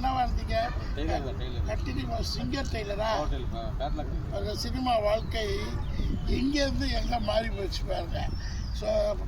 என்னவா இருந்தீங்க கட்டினீங்க சிங்கர் டெய்லரா ஹோட்டல் பேட்லாக் அந்த சினிமா வாழ்க்கை இங்கேருந்து எங்கே மாறி போச்சு பாருங்க. ஸோ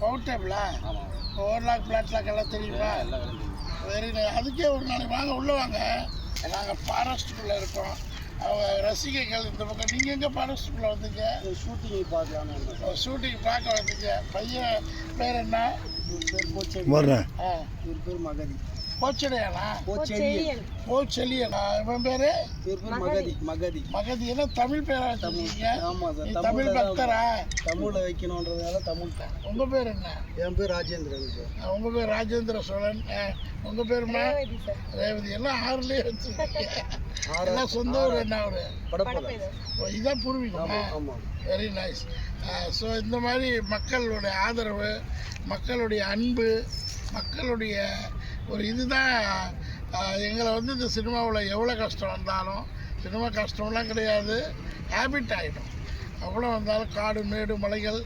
பவர் டேபிளா ஆமாம் ஓவர்லாக் பிளாட்லாக் எல்லாம் தெரியுமா. வெரி அதுக்கே ஒரு நாளைக்கு வாங்க உள்ளே வாங்க. நாங்கள் ஃபாரஸ்ட்டுக்குள்ளே இருக்கோம். அவங்க ரசிகைகள் இந்த பக்கம். நீங்கள் எங்கே ஃபாரஸ்ட்டுக்குள்ளே வந்தீங்க? ஷூட்டிங் பார்க்கலான்னு ஷூட்டிங் பார்க்க வந்தீங்க. பையன் பேர் என்ன? பேர் மகதி. போச்சடையானா போச்செடியன் போச்செலியனா இவன் பேர்? மகதி. மகதி. மகதி. என்ன தமிழ் பேரா வச்சிருக்கீங்க? ஆமா சார். தமிழ் பக்தரா? தமிழ்ல வைக்கணுன்றதுனால தமிழ் தான். உங்கள் பேர் என்ன? என் பேர் ராஜேந்திரன் சார். உங்க பேர் ராஜேந்திர சோழன். உங்க பேருமா ரேவதி எல்லாம் ஆறுலயே வச்சிருக்கீங்க? எல்லாம் சொந்த ஊர் என்ன ஒரு இதான் பூர்வீகமா? ஆமா வெரி நைஸ் ஸோ இந்த மாதிரி மக்களுடைய ஆதரவு மக்களுடைய அன்பு மக்களுடைய ஒரு இதுதான். எங்களை வந்து இந்த சினிமாவில் எவ்வளோ கஷ்டம் வந்தாலும் சினிமா கஷ்டம்லாம் கிடையாது. ஹேபிட் ஆகிடும் அவ்வளோ வந்தாலும் காடு மேடு மலைகள்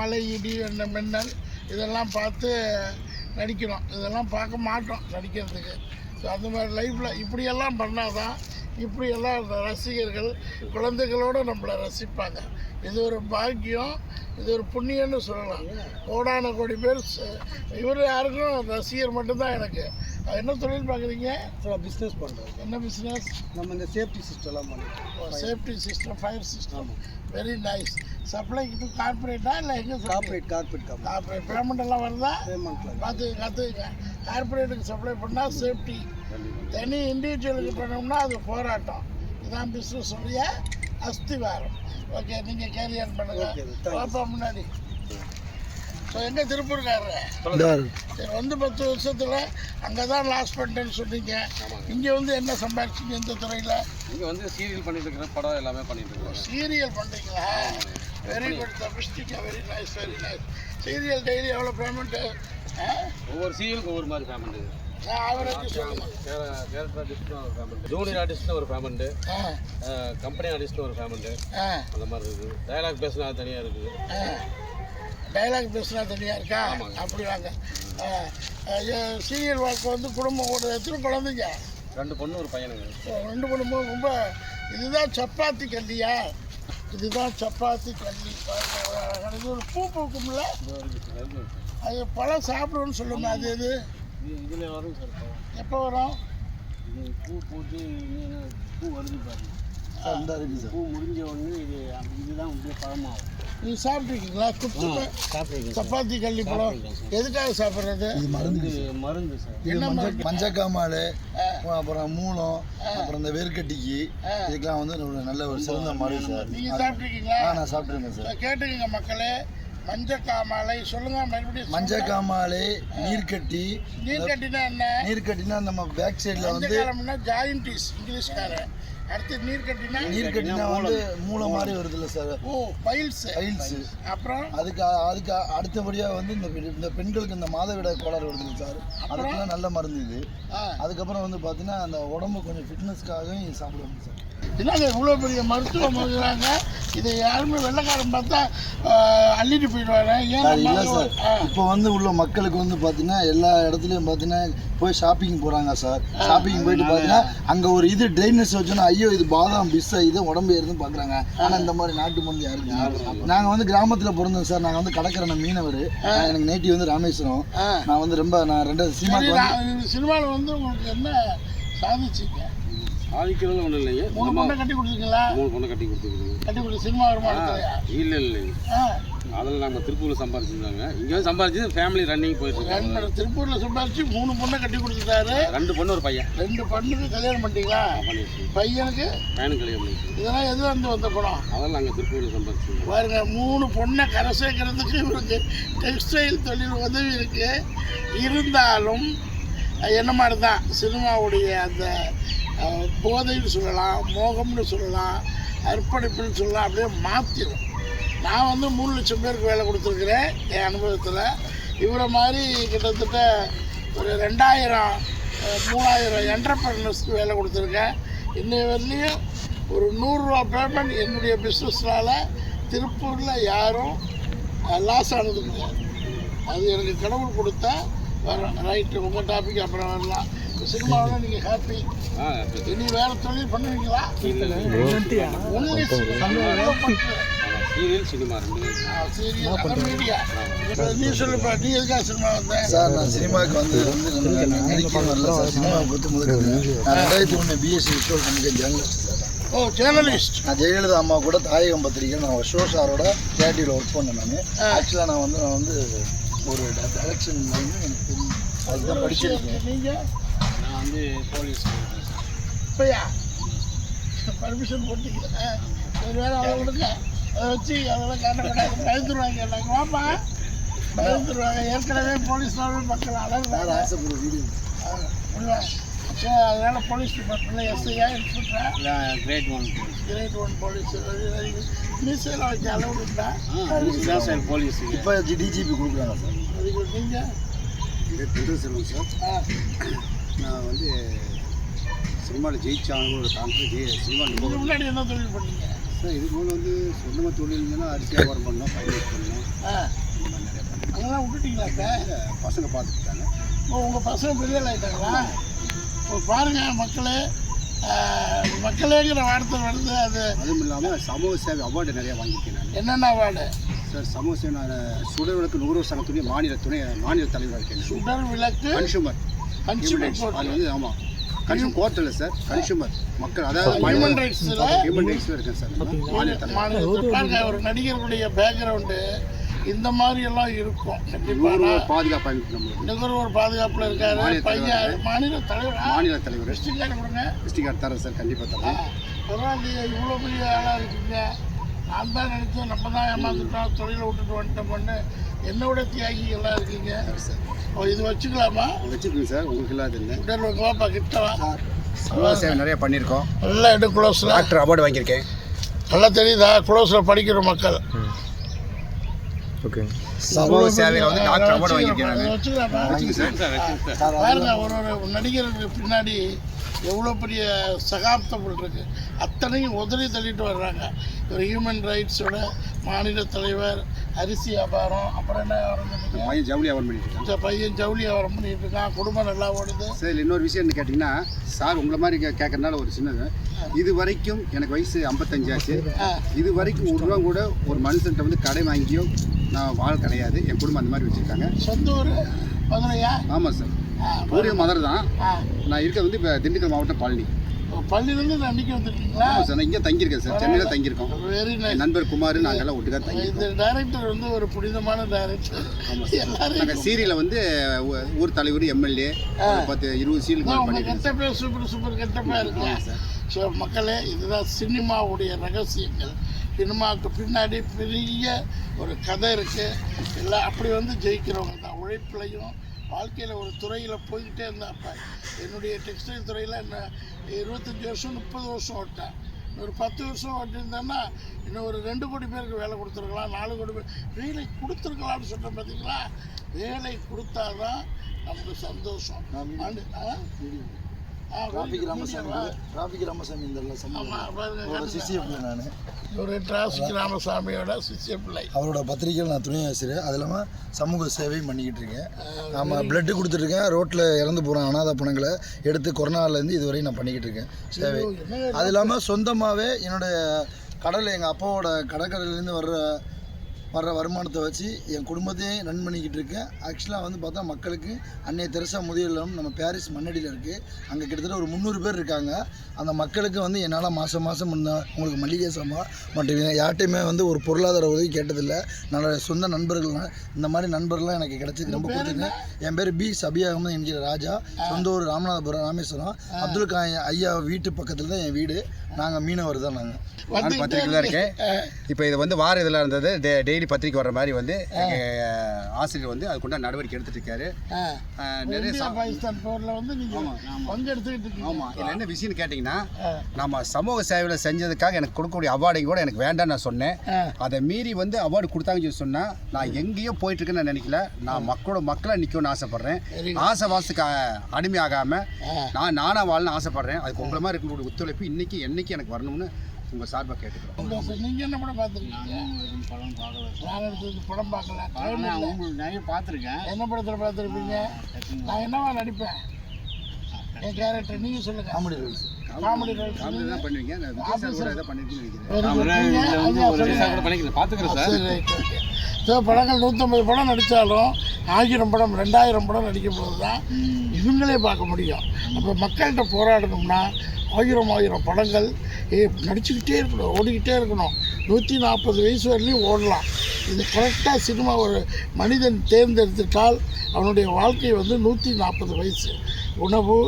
மலை இடி என்ன மின்னல் இதெல்லாம் பார்த்து நடிக்கிறோம் இதெல்லாம் பார்க்க மாட்டோம் நடிக்கிறதுக்கு. ஸோ அந்த மாதிரி லைஃப்பில் இப்படியெல்லாம் பண்ணால் தான் இப்படியெல்லாம் இந்த ரசிகர்கள் குழந்தைகளோடு நம்மளை ரசிப்பாங்க. இது ஒரு பாக்கியம் இது ஒரு புண்ணியம்னு சொல்லலாம். கோடான கோடி பேர் இவர் யாருக்கும் ரசிகர் மட்டும்தான் எனக்கு. என்ன தொழில் பார்க்குறீங்க? பிஸ்னஸ் பண்ணுறோம் என்ன பிஸ்னஸ் நம்ம இந்த சேஃப்டி சிஸ்டம்லாம் பண்ணிட்டோம் safety system fire system very nice சப்ளைக்கு to கார்பரேட்டா இல்லை எங்கே கார்பரேட் கார்பரேட் கார்பரேட் பேமெண்ட் எல்லாம் வருதா? பேமெண்ட்டில் பார்த்து கற்றுக்குங்க கார்பரேட்டுக்கு சப்ளை பண்ணால் சேஃப்டி தனி இண்டிவிஜுவலுக்கு பண்ணோம்னா அது போராட்டம். இதான் பிஸ்னஸ் உடைய அஸ்திவாரம் ஓகே நீங்கள் கேரியர் பண்ணுங்க. பாப்பா முன்னாடி. ஸோ எங்கே திருப்பூர்காரரு. சரி வந்து பத்து வருஷத்தில் அங்கே தான் லாஸ் பண்ணிட்டேன்னு சொன்னீங்க. இங்கே வந்து என்ன சம்பாதிச்சிங்க இந்த துறையில்? இங்கே வந்து சீரியல் பண்ணிட்டு இருக்கிற படம் எல்லாமே பண்ணிட்டு சீரியல் பண்ணுறீங்களா very good தபிஸ்டிக்கா very nice very nice serial daily எவ்வளோ பேமெண்ட்டு ஒவ்வொரு சீரியலுக்கு ஒவ்வொரு மாதிரி பேமெண்ட் ஜூனியர் ஆர்டிஸ்ட்னு ஒரு பேமெண்ட்டு ஆ. கம்பெனி ஆர்டிஸ்ட்னு ஒரு பேமெண்ட்டு ஆ. அந்த மாதிரி இருக்குது. டயலாக் பேசினா தனியாக இருக்குது. டைலாக் பேசினா தனியாக இருக்கா. அப்படி வாங்க. சீரியல் வாழ்க்கை வந்து குடும்பம் கூட எத்தனை குழந்தைங்க? ரெண்டு பொண்ணு ஒரு பையனுங்க. ரெண்டு குடும்பம் ரொம்ப இதுதான் சப்பாத்தி கல்லியா? இதுதான் சப்பாத்தி கல்லி. ஒரு பூ பூக்கும்ல? அது பழம் சாப்பிடுவோன்னு சொல்லுங்க அது எது? இதில் வரும் சார். எப்போ வரும்? இது பூ போட்டு பூ வருது பாருங்க. பூ முடிஞ்ச உடனே இது இதுதான் அப்படியே பழமாகும். நீ சாப்பிட்ருக்கீங்களா குத்து சாப்பிட்ருக்கேன் சப்பாத்தி கல்லி பழம். எதுக்காக சாப்பிட்றது? இது மருந்து மருந்து சார். என்ன மஞ்சக்காமால் அப்புறம் மூலம் அப்புறம் இந்த வேர்க்கட்டிக்கு இதுக்கெல்லாம் வந்து ஒரு நல்ல ஒரு சிறந்த மருந்து சார். நீங்கள் சாப்பிட்ருக்கீங்களா நான் சாப்பிட்ருக்கேன் சார். கேட்டுக்கங்க மக்களே. மஞ்சக்காமாலை சொல்லுங்க மறுபடியும் மஞ்சக்காமால் நீர்க்கட்டி நீர் கட்டினா என்ன? நீர்க்கட்டினா நம்ம பேக் சைடில் வந்து ஜாயின்டிஸ் இங்கிலீஷ்காரன். அடுத்து நீர் கட்டினா நீர்க்கட்டினா வந்து மூளை மாதிரி வருதுல்ல சார். ஓ பைல்ஸ். டைல்ஸு அப்புறம்? அதுக்கு அதுக்கு அடுத்தபடியாக வந்து இந்த இந்த பெண்களுக்கு இந்த மாதவிட கோளாறு வருதுங்க சார். அதுக்கெல்லாம் நல்ல மருந்து இது. அதுக்கப்புறம் வந்து பார்த்தீங்கன்னா அந்த உடம்பு கொஞ்சம் ஃபிட்னஸ்க்காகவும் சாப்பிடுவாங்க சார். என்னங்க இவ்வளோ பெரிய மருத்துவம் இருக்கிறாங்க இதை யாருமே வெள்ளைக்காரன் பார்த்தா அள்ளிட்டு போயிடுவாங்க. ஏன் இல்லை சார். இப்போ வந்து உள்ள மக்களுக்கு வந்து பார்த்தீங்கன்னா எல்லா இடத்துலையும் பார்த்தீங்கன்னா போய் ஷாப்பிங் போகிறாங்க சார். ஷாப்பிங் போயிட்டு பார்த்தீங்கன்னா அங்கே ஒரு இது ட்ரைனஸ் வச்சோன்னா ஐயோ இது பாதாம் பிஸ் இது உடம்பு ஏறுதுன்னு பார்க்குறாங்க ஆனால் இந்த மாதிரி நாட்டு மருந்து யாருக்கு நாங்கள் வந்து கிராமத்தில் பிறந்தோம் சார். நாங்கள் வந்து கடற்கரை மீனவர். எனக்கு நேட்டிவ் வந்து ராமேஸ்வரம். நான் வந்து ரொம்ப நான் ரெண்டு சரி சினிமாக்கு வந்து நான் சினிமாவில் வந்து உங்களுக்கு என்ன சாதிச்சிங்க ஆதிக்கிறதுல ஒன்றும் இல்லைங்க மூணு நம்ம பொண்ணை கட்டி கொடுத்தீங்களா? மூணு பொண்ணை கட்டி கொடுத்துருக்குறோங்க கட்டி கொடுத்து சினிமா வருமானத்துலையா இல்லை இல்லைங்க ஆ. அதில் நாங்கள் திருப்பூரில் சம்பாரிச்சிருந்தாங்க. இங்கே வந்து சம்பாரிச்சு ஃபேமிலி ரன்னிங் போயிட்டு திருப்பூரில் சம்பாரிச்சு மூணு பொண்ணை கட்டி கொடுத்துட்டாரு. ரெண்டு பொண்ணு ஒரு பையன். ரெண்டு பொண்ணுக்கு கல்யாணம் பண்ணிட்டீங்களா? பண்ணிட்டு பையனுக்கு? பையனும் கல்யாணம் பண்ணிட்டு இதெல்லாம் எது வந்து வந்த படம்? அதெல்லாம் நாங்கள் திருப்பூரில் சம்பாரிச்சிருக்கோம் பாருங்க மூணு பொண்ணை கரை சேர்க்கறதுக்கு இவருக்கு டெக்ஸ்டைல் தொழில் உதவி இருக்கு. இருந்தாலும் என்ன மாதிரி தான் சினிமாவுடைய அந்த போதைன்னு சொல்லலாம் மோகம்னு சொல்லலாம் அர்ப்பணிப்புன்னு சொல்லலாம் அப்படியே மாற்றிடும் நான் வந்து மூணு லட்சம் பேருக்கு வேலை கொடுத்துருக்குறேன் என் அனுபவத்தில். இவரை மாதிரி கிட்டத்தட்ட ஒரு ரெண்டாயிரம் மூணாயிரம் என்டர்பிரனர்ஸ்க்கு வேலை கொடுத்துருக்கேன். இன்னைய வரலையும் ஒரு நூறுரூவா பேமெண்ட் என்னுடைய பிஸ்னஸ்னால் திருப்பூரில் யாரும் லாஸ் ஆனது கிடையாது. அது எனக்கு கடவுள் கொடுத்தா வர ரைட்டு உங்கள் டாபிக் அப்புறம் வரலாம். சினிமாவில் நீங்கள் ஹாப்பி ஆ இனி வேற தொழில் பண்ணுவீங்களா? இல்லை ஒன்லி சீரியல் சினிமா ரெண்டு சீரியல். மீடியா நீ சொல்லுப்பா நீ எதுக்காக சினிமா வந்த? சார் நான் சினிமாவுக்கு வந்து வந்து நடிக்க வரல சார். சினிமாவை பற்றி முதல்ல நான் ரெண்டாயிரத்தி ஒன்று BSc visual communication journalist sir. Oh journalist நான் ஜெயலலிதா அம்மா கூட தாயகம் பத்திரிக்கை நான் அசோக் சாரோட கேட்டியில் ஒர்க் பண்ணேன் நான். ஆக்சுவலாக நான் வந்து நான் வந்து ஒரு டைரக்ஷன் வந்து எனக்கு தெரியும். அதுதான் படிச்சிருக்கேன். நீங்கள் நான் வந்து போலீஸ் இப்பயா பர்மிஷன் ஒரு வேலை அதை வச்சு அதெல்லாம் காட்ட பயந்துருவாங்க. எல்லாரும் வாப்பா. பயந்துருவாங்க. ஏற்கனவே போலீஸ்னாவே மக்கள் அழகு ஆசைப்படுற வீடியோ ஸோ அதனால போலீஸ் டிபார்ட்மெண்ட்டில் எஸ்ஐயா இன்ஸ்பெக்டரா grade one police grade one police மீசையில் வச்ச அளவு ஆ இதுதான் சார் போலீஸுக்கு இப்போ டிஜிபி கொடுக்குறாங்க சார். அதுக்கு நீங்கள் திரு செல்வம் சார். நான் வந்து சினிமாவில் ஜெயிச்சாங்க ஒரு ஜெய சினிமா முன்னாடி என்ன தொழில் பண்ணீங்க? இதுக்கு மேலே வந்து சொந்தமாக தொழில் இருந்ததுன்னா அரிசி வியாபாரம் பண்ணோம் ஃபைனான்ஸ் பண்ணோம் ஆ. இந்த மாதிரி நிறைய பண்ணேன் அதெல்லாம் விட்டுட்டீங்களா இப்போ பசங்க பார்த்துக்கிட்டாங்க. இப்போ உங்கள் பசங்க பெரிய ஆள் ஆயிட்டாங்களா இப்போ பாருங்கள் மக்களே. மக்களேங்கிற வார்த்தை வருது அது அதுவும் இல்லாமல் சமூக சேவை அவார்டு நிறையா வாங்கியிருக்கேன் நான். என்னென்ன அவார்டு சார் சமூக சேவை நான் சுடர்விளக்கு நுகர்வோர் சங்கத்துடைய மாநில துணை மாநில தலைவராக இருக்கேன் சுடர் விளக்கு கன்சூமர். கன்சூமர் அது வந்து ஆமாம் கன்சூம் கோர்ட் இல்லை சார் கன்சூமர் மக்கள் அதாவது ஹியூமன் ரைட்ஸில் ஹியூமன் ரைட்ஸில் இருக்கேன் சார் மாநிலத்தில் ஒரு நடிகர்களுடைய பேக்ரவுண்டு இந்த மாதிரி எல்லாம் இருக்கும் பாதுகாப்பு நுகர்வோர் பாதுகாப்பில் இருக்காரு. மாநில பையன் மாநில தலைவரா. மாநில தலைவர். டிஸ்ட்ரிக்ட் கார்டு கொடுங்க. எஸ்டி கார்டு தரேன் சார் கண்டிப்பாக தரேன். பரவாயில்லையே இவ்வளோ பெரிய ஆளாக இருக்கீங்க. நான் தான் நினச்சேன் நம்ம தான் ஏமாந்துட்டோம் தொழிலை விட்டுட்டு வந்துட்டோம்னு என்னோட தியாகிகள்லாம் இருக்கீங்க. ஓ இது வச்சுக்கலாமா? வச்சுருக்கேன் சார் உங்களுக்கு இல்லாத இல்லை உடல் வைக்கலாப்பா கிட்டவா சமூக சேவை நிறைய பண்ணியிருக்கோம். நல்லா எடு குளோஸில் டாக்டர் அவார்டு வாங்கியிருக்கேன். நல்லா தெரியுதா? குளோஸில் படிக்கிற மக்கள். சமூக சேவையில் வந்து டாக்டர் அவார்டு வாங்கியிருக்கேன் வச்சுக்கலாமா? பாருங்க ஒரு ஒரு நடிகருக்கு பின்னாடி எவ்வளோ பெரிய சகாப்தங்கள் இருக்கு. அத்தனையும் உதறி தள்ளிட்டு வர்றாங்க. ஒரு ஹியூமன் ரைட்ஸோட மாநில தலைவர் அரிசி வியாபாரம் அப்புறம் என்ன வியாபாரம்? பையன் ஜவுளி அவார்டு பண்ணிட்டு பையன் ஜவுளி வியாபாரம் பண்ணிட்டு இருக்கான். குடும்பம் நல்லா ஓடுது. சார் இன்னொரு விஷயம் என்ன கேட்டிங்கன்னா சார் உங்களை மாதிரி கேட்கறதுனால ஒரு சின்னது. இது வரைக்கும் எனக்கு வயசு ஐம்பத்தஞ்சு ஆச்சு. ஆ. இது வரைக்கும் ஒரு ரூபா கூட ஒரு மனுஷன்ட்ட வந்து கடை வாங்கியோ நான் வாழ் கிடையாது. என் குடும்பம் அந்த மாதிரி வச்சுருக்காங்க. சொந்த ஊர் மதுரையா? ஆமாம் சார். ஆ, ஊரே மதுரை தான். நான் இருக்கிறது வந்து இப்போ திண்டுக்கல் மாவட்டம் பழனி. பள்ளியிலேருந்து நம்பிக்கை வந்துருக்கீங்களா? ஆமாம் சார் நான் இங்கே தங்கியிருக்கேன் சார். சென்னையில் தங்கியிருக்கோம். வெரி நைஸ் நண்பர் குமார் நாங்கள்லாம் ஒட்டுக்கா தங்கியிருக்கோம். இந்த டைரக்டர் வந்து ஒரு புனிதமான டைரக்டர் எல்லாரும் நாங்கள் சீரியலில் வந்து ஊர் தலைவர் எம்எல்ஏ பத்து இருபது சீரியல் சார் கெட்டப்பே சூப்பர் சூப்பர் கெட்டப்பா இருக்கு ஸோ மக்களே இதுதான் சினிமாவுடைய ரகசியங்கள். சினிமாவுக்கு பின்னாடி பெரிய ஒரு கதை இருக்கு. எல்லாம் அப்படி வந்து ஜெயிக்கிறவங்க தான். உழைப்புலையும் வாழ்க்கையில் ஒரு துறையில் போய்கிட்டே இருந்தாப்ப. என்னுடைய டெக்ஸ்டைல் துறையில் என்ன இருபத்தஞ்சி வருஷம் முப்பது வருஷம் ஓட்டேன் ஒரு பத்து வருஷம் ஓட்டியிருந்தேன்னா இன்னும் ஒரு ரெண்டு கோடி பேருக்கு வேலை கொடுத்துருக்கலாம் நாலு கோடி பேர். வேலை கொடுத்துருக்கலாம்னு சொல்கிறேன் பார்த்தீங்களா வேலை கொடுத்தாதான் நமக்கு சந்தோஷம். டிராஃபிக் ராமசாமி ராமசாமி இந்த சம்பவம். சிசிய பிள்ளை நான். ஒரு டிராஃபிக் ராமசாமியோட சிஷ்ய பிள்ளை. அவரோட பத்திரிக்கையில் நான் துணை ஆசிரியர். அது இல்லாமல் சமூக சேவையும் பண்ணிக்கிட்டு இருக்கேன். ஆமாம் பிளட்டு கொடுத்துட்ருக்கேன் ரோட்டில் இறந்து போகிற அனாதை பணங்களை எடுத்து கொரோனாலேருந்து இதுவரையும் நான் பண்ணிக்கிட்டு இருக்கேன். சேவை. அது இல்லாமல் சொந்தமாகவே என்னுடைய கடல் எங்கள் அப்பாவோட கடற்கரையிலேருந்து வர்ற வர்ற வருமானத்தை வச்சு என் குடும்பத்தையும் ரன் பண்ணிக்கிட்டு இருக்கேன். ஆக்சுவலாக வந்து பார்த்தா மக்களுக்கு அன்னை தெரசா முதியோர் இல்லம் நம்ம பாரிஸ் மண்ணடியில் இருக்குது அங்கே கிட்டத்தட்ட ஒரு முந்நூறு பேர் இருக்காங்க. அந்த மக்களுக்கு வந்து என்னால் மாதம் மாதம் முன்ன உங்களுக்கு மளிகை சாமான் மற்றும் யார்ட்டையுமே வந்து ஒரு பொருளாதார உதவி கேட்டதில்லை. நல்ல சொந்த நண்பர்கள்லாம் இந்த மாதிரி நண்பர்கள்லாம் எனக்கு கிடைச்சது ரொம்ப கொடுத்துங்க என் பேர் பி சபியா அகமது என்கிற ராஜா. சொந்த ஊர் ராமநாதபுரம் ராமேஸ்வரம். அப்துல் கா ஐயா வீட்டு பக்கத்தில் தான் என் வீடு. நாங்கள் மீனவர் தான் நாங்கள் நான் பத்திரிக்கையில் தான் இருக்கேன் இப்போ இது வந்து வார இதில் இருந்தது. டெ- டெய்லி பத்திரிக்கை வர்ற மாதிரி வந்து ஆசிரியர் வந்து அதுக்குண்டா நடவடிக்கை எடுத்துட்டு இருக்காரு நிறைய பாகிஸ்தான் போர்ல வந்து இருக்கீங்க. ஆமாம் இதில் என்ன விஷயம்னு கேட்டிங்கன்னா. நம்ம சமூக சேவையில் செஞ்சதுக்காக எனக்கு கொடுக்கக்கூடிய அவார்டையும் கூட எனக்கு வேண்டாம்னு நான் சொன்னேன். அதை மீறி வந்து அவார்டு கொடுத்தாங்கன்னு சொல்லி சொன்னால் நான் எங்கேயோ போயிட்டு இருக்கேன்னு நான் நினைக்கல. நான் மக்களோட மக்களாக நிற்கணும்னு ஆசைப்பட்றேன். ஆசை வாசத்துக்கு அடிமையாகாமல் ஆ. நான் நானாக வாழணும்னு ஆசைப்பட்றேன். அதுக்கு உங்களை மாதிரி இருக்கக்கூடிய ஒத்துழைப்பு இன்னைக்கு என்னைக்கு எனக்கு வரணும்னு உங்கள் சார்பாக கேட்டுக்கிறோம். சந்தோஷம். நீங்க என்ன படம் பார்த்துருக்கீங்க? படம் பார்க்கல நான் எடுத்தது படம் பார்க்கல. உங்களுக்கு நிறைய பார்த்துருக்கேன். என்ன படத்தில் பார்த்துருப்பீங்க? நான் என்னவா நடிப்பேன்? என் கேரக்டர் நீங்கள் சொல்லுங்கள் காமெடி ரோல்ஸ் காமெடி காமெடி தான் பண்ணுவீங்க அந்த விஜய் சார் கூட ஏதோ ஸோ படங்கள் நூற்றம்பது படம் நடித்தாலும் ஆயிரம் படம் ரெண்டாயிரம் படம் நடிக்கும் போது தான் இவங்களே பார்க்க முடியும். அப்போ மக்கள்கிட்ட போராடணும்னா ஆயிரம் ஆயிரம் படங்கள் ஏ நடிச்சுக்கிட்டே இருக்கணும் ஓடிக்கிட்டே இருக்கணும். நூற்றி நாற்பது வயசு வரலையும் ஓடலாம். இது கரெக்டாக சினிமா ஒரு மனிதன் தேர்ந்தெடுத்துட்டால் அவனுடைய வாழ்க்கை வந்து நூற்றி நாற்பது வயசு. உணவு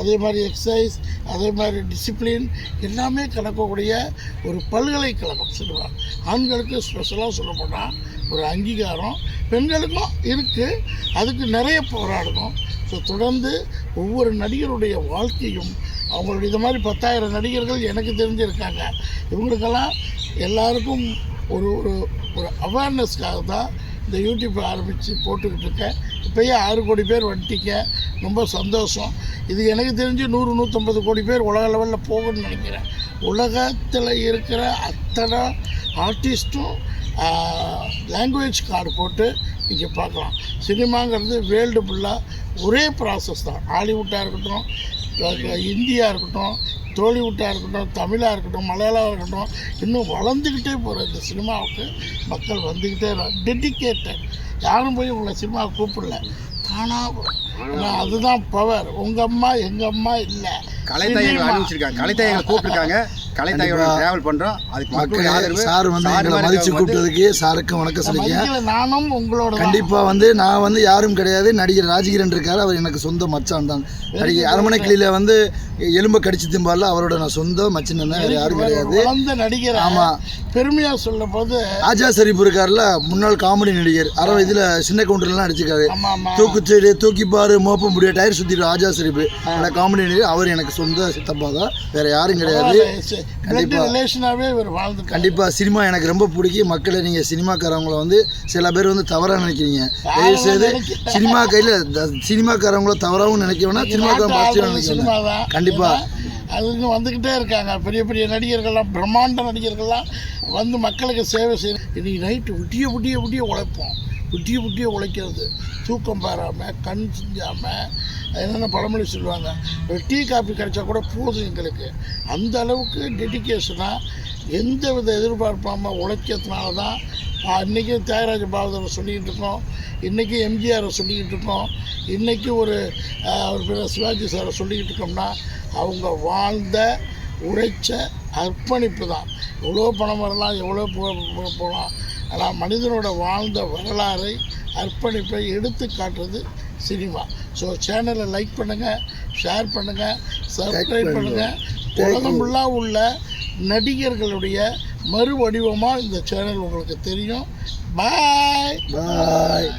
அதே மாதிரி எக்ஸசைஸ் அதே மாதிரி டிசிப்ளின் எல்லாமே கலக்கக்கூடிய ஒரு பல்கலைக்கழகம் சொல்லுவாங்க. ஆண்களுக்கு ஸ்பெஷலாக சொல்லப்போனால் ஒரு அங்கீகாரம் பெண்களுக்கும் இருக்குது அதுக்கு நிறைய போராடணும். ஸோ தொடர்ந்து ஒவ்வொரு நடிகருடைய வாழ்க்கையும் அவங்களுடைய இது மாதிரி பத்தாயிரம் நடிகர்கள் எனக்கு தெரிஞ்சிருக்காங்க. இவங்களுக்கெல்லாம் எல்லாருக்கும் ஒரு ஒரு ஒரு அவேர்னஸ்க்காக தான் இந்த யூடியூப் ஆரம்பித்து போட்டுக்கிட்டு இருக்கேன் இப்போயே ஆறு கோடி பேர் வந்துட்டீங்க. ரொம்ப சந்தோஷம். இது எனக்கு தெரிஞ்சு நூறு நூற்றம்பது கோடி பேர் உலக லெவலில் போகணும்னு நினைக்கிறேன். உலகத்தில் இருக்கிற அத்தனை ஆர்டிஸ்ட்டும் லாங்குவேஜ் கார்டு போட்டு நீங்கள் பார்க்கலாம். சினிமாங்கிறது வேர்ல்டு ஃபுல்லாக ஒரே ப்ராசஸ் தான். ஹாலிவுட்டாக இருக்கட்டும் இந்தியா இருக்கட்டும் டோலிவுட்டாக இருக்கட்டும் தமிழாக இருக்கட்டும் மலையாளமாக இருக்கட்டும் இன்னும் வளர்ந்துக்கிட்டே போகிற இந்த சினிமாவுக்கு மக்கள் வந்துக்கிட்டே டெடிக்கேட்டட் யாரும் போய் உங்களை சினிமாவை கூப்பிடல. தானாக அதுதான் பவர் உங்கள் அம்மா எங்கள் அம்மா இல்லை. கலைத்தாயங்கள் அனுப்பிச்சிருக்காங்க கலைத்தாயங்களை கூப்பிட்டுருக்காங்க. கலைத்தாயோட டிராவல் பண்றோம். அதுக்கு மக்களே ஆதரவு. சார் வந்து எங்களை வந்து கூப்பிட்டதுக்கு சாருக்கும் வணக்கம் சொல்லிக்கிறேன். மதிக்கல நானும் உங்களோட தான். கண்டிப்பா வந்து நான் வந்து யாரும் கிடையாது. நடிகர் ராஜகிரன் இருக்காரு. அவர் எனக்கு சொந்த மச்சான் தான். நடிகர் அரமனை கிளியில வந்து எலும்பை கடிச்சு திம்பால அவரோட நான் சொந்த மச்சின் தான். வேற யாரும் கிடையாது. நடிகர் ஆமா. பெருமையா சொல்லும் போது ராஜா ஷரீப் இருக்கார்ல முன்னாள் காமெடி நடிகர். அரை இதுல சின்ன கவுண்டர்லாம் ஆமா தூக்குச்செடி தூக்கி பாரு மோப்ப முடிய டயர் சுத்திட்டு ராஜா ஷரீப் காமெடி நடிகர் அவர் எனக்கு சொந்த சித்தப்பா தான். வேற யாரும் கிடையாது. பிளட் ரிலேஷனாவே இவர் வாழ்ந்துட்டார் கண்டிப்பா சினிமா எனக்கு ரொம்ப பிடிக்கும். மக்களை நீங்க சினிமாக்காரவங்கள வந்து சில பேர் வந்து தவறா நினைக்கிறீங்க. தயவு செய்து சினிமா கையில சினிமாக்காரவங்கள தவறாவும் நினைக்க வேணாம் சினிமாக்காரன் பாசிட்டிவா நினைக்க சினிமா வேணாம். தான் கண்டிப்பா. அதுக்கு வந்துக்கிட்டே இருக்காங்க. பெரிய பெரிய நடிகர்கள்லாம் பிரம்மாண்ட நடிகர்கள்லாம் வந்து மக்களுக்கு சேவை செய்யணும் இன்னைக்கு நைட்டு விட்டிய விட்டிய விட்டிய உழைப்போம். புட்டிய புட்டிய உழைக்கிறது. தூக்கம் பாராமல் கண் செஞ்சாமல் என்னென்ன பழமொழி சொல்லுவாங்க? ஒரு டீ காஃபி கிடைச்சா கூட போதும் எங்களுக்கு. அந்த அளவுக்கு டெடிக்கேஷனாக எந்த வித எதிர்பார்ப்பாமல் உழைக்கிறதுனால தான் இன்றைக்கி தியாகராஜ பாரதரை சொல்லிக்கிட்டு இருக்கோம். இன்றைக்கி எம்ஜிஆரை சொல்லிக்கிட்டு இருக்கோம். இன்றைக்கி ஒரு பேர் சிவாஜி சாரை சொல்லிக்கிட்டு இருக்கோம்னா அவங்க வாழ்ந்த உழைச்ச அர்ப்பணிப்பு தான். எவ்வளோ பணம் வரலாம் எவ்வளோ போகலாம். ஆனால் மனிதனோட வாழ்ந்த வரலாறை அர்ப்பணிப்பை எடுத்து காட்டுறது சினிமா. ஸோ சேனலை லைக் பண்ணுங்கள் ஷேர் பண்ணுங்கள் சப்ஸ்கிரைப் பண்ணுங்கள் உலகம் ஃபுல்லாக உள்ள நடிகர்களுடைய மறு வடிவமாக இந்த சேனல் உங்களுக்கு தெரியும். பாய் பாய்